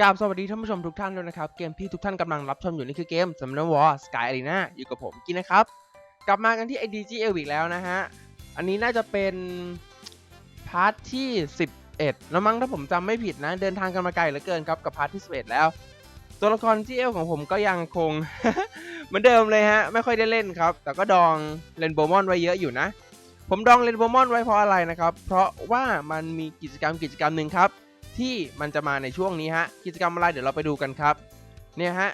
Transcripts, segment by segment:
กราบสวัสดีท่านผู้ชมทุกท่านด้วยนะครับ เกมที่ทุกท่านกำลังรับชมอยู่นี่คือเกม s u m m o n War Sky Arena อยู่กับผมกินนะครับ กลับมากันที่ idgl อีกแล้วนะฮะ อันนี้น่าจะเป็นพาร์ทที่ 11 แล้วมั้งถ้าผมจำไม่ผิดนะ เดินทางกันมาไกลเหลือเกินครับกับพาร์ทที่ 11 แล้ว ตัวละคร GL ของผมก็ยังคง เหมือนเดิมเลยฮะ ไม่ค่อยได้เล่นครับ แต่ก็ดองเลนโบมอนไว้เยอะอยู่นะ ผมดองเลนโบมอนไว้เพราะอะไรนะครับ เพราะว่ามันมีกิจกรรมกิจกรรมหนึ่งครับ ที่มันจะมาในช่วงนี้ฮะกิจกรรมอะไรเดี๋ยวเราไปดูกันครับเนี่ยฮะ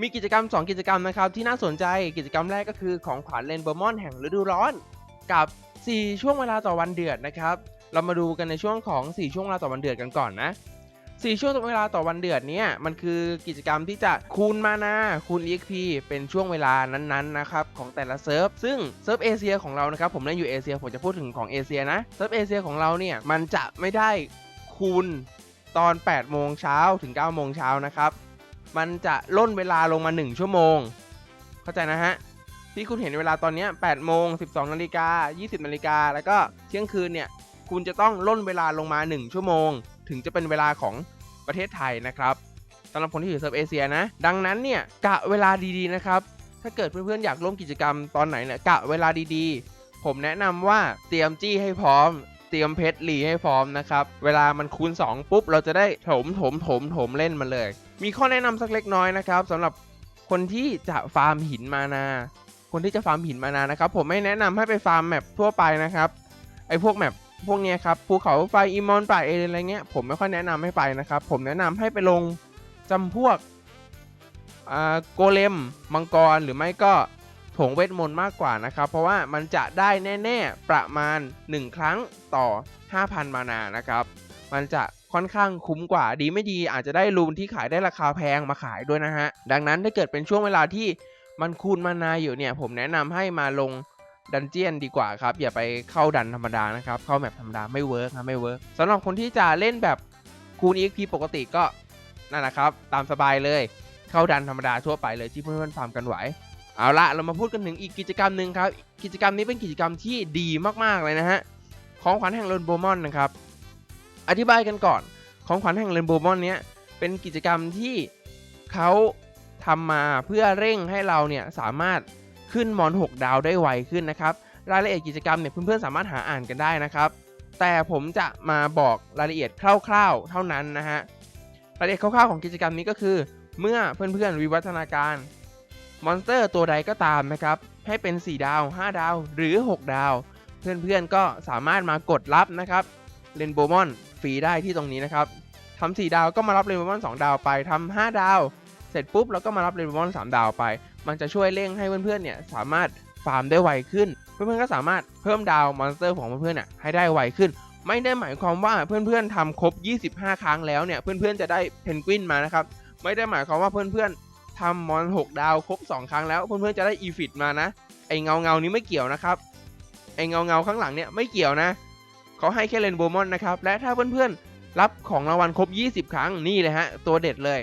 มีกิจกรรม 2 กิจกรรมนะครับที่น่าสนใจกิจกรรมแรกก็คือของขวัญเลนเบอร์มอนแห่งฤดูร้อน กับ 4 ช่วงเวลาต่อวันเดือดนะครับ เรามาดูกันในช่วงของ 4 ช่วงเวลาต่อวันเดือดกันก่อนนะ4ช่วงเวลาต่อวันเดือดเนี่ยมันคือกิจกรรมที่จะคูณมานาคูณ EXP เป็นช่วงเวลานั้นๆนะครับของแต่ละเซิร์ฟซึ่งเซิร์ฟเอเชียของเรานะครับผมเล่นอยู่เอเชียผมจะพูดถึงของเอเชียนะเซิร์ฟเอเชียของเราเนี่ยมันจะไม่ได้ คูณตอน 8 โมงเช้าถึง 9 โมงเช้านะครับ มันจะล่นเวลาลงมา 1 ชั่วโมง เข้าใจนะฮะ ที่คุณเห็นเวลาตอนนี้ 8 โมง 12 นาฬิกา 20 นาฬิกา แล้วก็เที่ยงคืนเนี่ย คุณจะต้องล่นเวลาลงมา 1 ชั่วโมง ถึงจะเป็นเวลาของประเทศไทยนะครับสำหรับคนที่อยู่เซิร์ฟเอเชียนะ ดังนั้นเนี่ยกะเวลาดีๆนะครับ ถ้าเกิดเพื่อนๆอยากร่วมกิจกรรมตอนไหนเนี่ยกะเวลาดีๆ ผมแนะนำว่าเตรียมจี้ให้พร้อม เตรียมเพชรรีให้พร้อมนะครับ เวลามันคูณ 2 ปุ๊บ เราจะได้ถมถมถมถมเล่นมันเลย มีข้อแนะนำสักเล็กน้อยนะครับสำหรับคนที่จะฟาร์มหินมานา คนที่จะฟาร์มหินมานานะครับ ผมไม่แนะนำให้ไปฟาร์มแมปทั่วไปนะครับไอ้พวกแมปพวกเนี้ยครับภูเขาไฟอีมอนป่าเอเดนอะไรเงี้ยผมไม่ค่อยแนะนำให้ไปนะครับ ผมแนะนำให้ไปลงจำพวกอ่าโกเลมมังกรหรือไม่ก็ โถงเวทมนต์มากกว่านะครับ เพราะว่ามันจะได้แน่ๆประมาณ 1 ครั้งต่อ 5,000 มานานะครับ มันจะค่อนข้างคุ้มกว่าดีไม่ดีอาจจะได้รูนที่ขายได้ราคาแพงมาขายด้วยนะฮะ ดังนั้นถ้าเกิดเป็นช่วงเวลาที่มันคูณมานาอยู่เนี่ย ผมแนะนำให้มาลงดันเจียนดีกว่าครับ อย่าไปเข้าดันธรรมดานะครับ เข้าแมปธรรมดาไม่เวิร์กนะไม่เวิร์กสำหรับคนที่จะเล่นแบบคูณ EXP ปกติก็นั่นแหละครับ ตามสบายเลยเข้าดันธรรมดาทั่วไปเลยที่เพื่อนๆฟาร์มกันไหว เอาละเรามาพูดกันถึงอีกกิจกรรมหนึ่งครับ กิจกรรมนี้เป็นกิจกรรมที่ดีมากๆเลยนะฮะของขวัญแห่งเรนโบมอนนะครับอธิบายกันก่อนของขวัญแห่งเรนโบมอนเนี้ยเป็นกิจกรรมที่เขาทำมาเพื่อเร่งให้เราเนี่ยสามารถขึ้นมอน 6 ดาวได้ไวขึ้นนะครับรายละเอียดกิจกรรมเนี่ยเพื่อนๆสามารถหาอ่านกันได้นะครับ แต่ผมจะมาบอกรายละเอียดคร่าว ๆ เท่านั้นนะฮะรายละเอียดคร่าวๆของกิจกรรมนี้ก็คือ เมื่อเพื่อนๆวิวัฒนาการ มอนสเตอร์ตัวใดก็ตามนะครับ ให้เป็น 4 ดาว 5 ดาว หรือ 6 ดาว เพื่อนๆก็สามารถมากดรับนะครับเรนโบมอนฟรีได้ที่ตรงนี้นะครับทำ4ดาวก็มารับเรนโบมอน2ดาวไปทำ5ดาว เสร็จปุ๊บเราก็มารับเรนโบมอน3ดาวไป มันจะช่วยเร่งให้เพื่อนๆเนี่ยสามารถฟาร์มได้ไวขึ้น เพื่อนๆก็สามารถเพิ่มดาวมอนสเตอร์ของเพื่อนๆเนี่ยให้ได้ไวขึ้น ไม่ได้หมายความว่าเพื่อนๆทำครบ 25 ครั้งแล้วเนี่ยเพื่อนๆจะได้เพนกวินมานะครับไม่ได้หมายความว่าเพื่อนๆ ทำมอน 6 ดาวครบ 2 ครั้งแล้ว เพื่อนๆจะได้อีฟิตมานะ ไอเงาเงานี้ไม่เกี่ยวนะครับ ไอเงาเงาข้างหลังเนี่ยไม่เกี่ยวนะเขาให้แค่เลนโบมอนนะครับ และถ้าเพื่อนๆรับของรางวัลครบ 20 ครั้งนี่เลยฮะ ตัวเด็ดเลย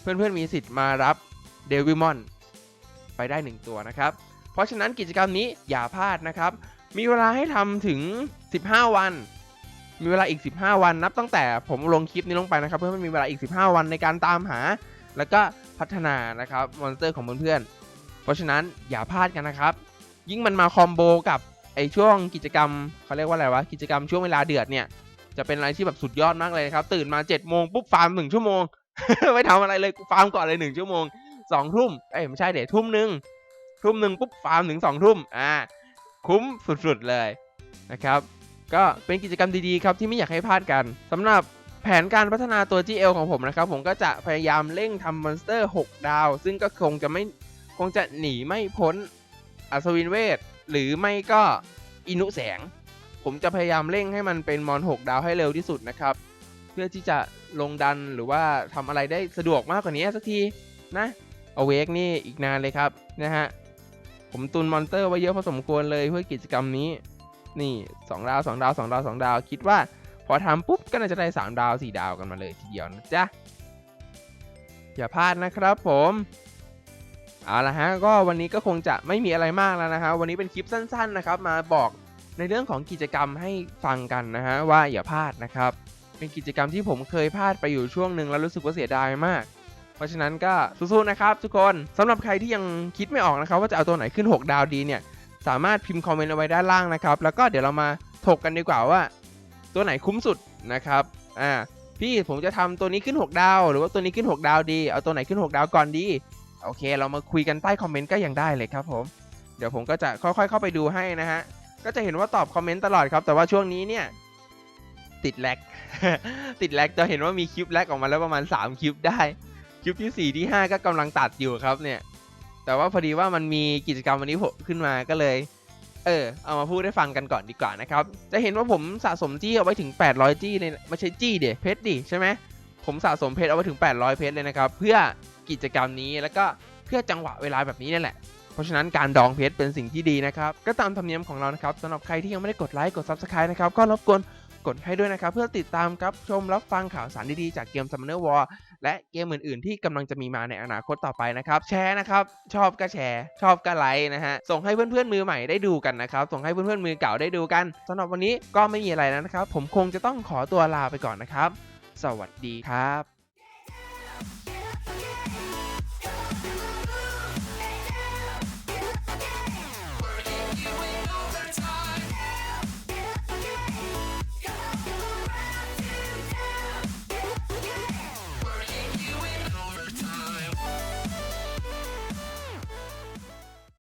เพื่อนๆมีสิทธิ์มารับเดวิมอนไปได้ 1 ตัวนะครับ เพราะฉะนั้นกิจกรรมนี้อย่าพลาดนะครับ มีเวลาให้ทำถึง 15 วัน มีเวลาอีก 15 วันนับตั้งแต่ผมลงคลิปนี้ลงไปนะครับ เพื่อนๆมีเวลาอีก 15 วันในการตามหา แล้วก็ พัฒนานะครับมอนสเตอร์ของเพื่อนๆเพราะฉะนั้นอย่าพลาดกันนะครับ ยิ่งมันมาคอมโบกับไอช่วงกิจกรรมเขาเรียกว่าอะไรวะกิจกรรมช่วงเวลาเดือดเนี่ยจะเป็นอะไรที่แบบสุดยอดมากเลยครับ ตื่นมา7จ็ดโมงปุ๊บฟาร์มหนึ่งชั่วโมง ไม่ทำอะไรเลยกูฟาร์มก่อนเลยหนึ่งชั่วโมงสองทุ่มเอ้ยไม่ใช่เดี๋ยวทุ่มหนึ่งทุ่มหนึ่งปุ๊บฟาร์มถึงสองทุ่มอ่าคุ้มสุดๆเลยนะครับ ก็เป็นกิจกรรมดีๆครับที่ไม่อยากให้พลาดกันสำหรับ แผนการพัฒนาตัว GL ของผมนะครับ ผมก็จะพยายามเร่งทำมอนสเตอร์ 6 ดาว ซึ่งก็คงจะไม่คงจะหนีไม่พ้นอัศวินเวท หรือไม่ก็อินุแสง ผมจะพยายามเร่งให้มันเป็นมอน 6 ดาวให้เร็วที่สุดนะครับ เพื่อที่จะลงดันหรือว่าทำอะไรได้สะดวกมากกว่านี้สักทีนะเอาเวกนี่อีกนานเลยครับนะฮะผมตุนมอนเตอร์ไว้เยอะพอสมควรเลยเพื่อกิจกรรมนี้ นี่สองดาวสองดาวสองดาวสองดาว คิดว่า พอทำปุ๊บก็น่าจะได้สามดาวสี่ดาวกันมาเลยทีเดียวนะจ๊ะ อย่าพลาดนะครับผมเอาละฮะก็วันนี้ก็คงจะไม่มีอะไรมากแล้วนะฮะวันนี้เป็นคลิปสั้นๆนะครับ มาบอกในเรื่องของกิจกรรมให้ฟังกันนะฮะว่าอย่าพลาดนะครับ เป็นกิจกรรมที่ผมเคยพลาดไปอยู่ช่วงหนึ่งแล้วรู้สึกว่าเสียดายมาก เพราะฉะนั้นก็สู้ๆนะครับทุกคนสำหรับใครที่ยังคิดไม่ออกนะครับ ว่าจะเอาตัวไหนขึ้น 6 ดาวดีเนี่ย สามารถพิมพ์คอมเมนต์เอาไว้ด้านล่างนะครับ แล้วก็เดี๋ยวเรามาถกกันดีกว่าว่า ตัวไหนคุ้มสุดนะครับอ่าพี่ผมจะทำตัวนี้ขึ้น 6 ดาว หรือว่าตัวนี้ขึ้น 6 ดาวดี เอาตัวไหนขึ้น 6 ดาวก่อนดี โอเค เรามาคุยกันใต้คอมเมนต์ก็ยังได้เลยครับผม เดี๋ยวผมก็จะค่อยๆ เข้าไปดูให้นะฮะ ก็จะเห็นว่าตอบคอมเมนต์ตลอดครับ แต่ว่าช่วงนี้เนี่ย ติดแลกติดแลกจะเห็นว่ามีคลิปแลกออกมาแล้วประมาณ 3 คลิปได้ คลิปที่ 4 ที่ 5 ก็กำลังตัดอยู่ครับเนี่ย แต่ว่าพอดีว่ามันมีกิจกรรมวันนี้โผล่ขึ้นมาก็เลย เออเอามาพูดให้ฟังกันก่อนดีกว่านะครับ จะเห็นว่าผมสะสมจี้เอาไว้ถึง 800 จี้เลยไม่ใช่จี้เดี๋ยเพชรดิใช่ไหมผมสะสมเพชรเอาไว้ถึง 800 เพชรเลยนะครับ เพื่อกิจกรรมนี้แล้วก็เพื่อจังหวะเวลาแบบนี้นั่นแหละ เพราะฉะนั้นการดองเพชรเป็นสิ่งที่ดีนะครับ ก็ตามธรรมเนียมของเรานะครับสำหรับใครที่ยังไม่ได้กดไลค์กด Subscribe นะครับก็รบกวน กดให้ด้วยนะครับเพื่อติดตามครับชมรับฟังข่าวสารดีๆ จากเกม Summoner War และเกมอื่นๆ ที่กำลังจะมีมาในอนาคตต่อไปนะครับ แชร์นะครับ ชอบก็แชร์ ชอบก็ไลค์นะฮะ ส่งให้เพื่อนๆมือใหม่ได้ดูกันนะครับ ส่งให้เพื่อนๆมือเก่าได้ดูกันสำหรับวันนี้ก็ไม่มีอะไรแล้วนะครับ ผมคงจะต้องขอตัวลาไปก่อนนะครับ สวัสดีครับ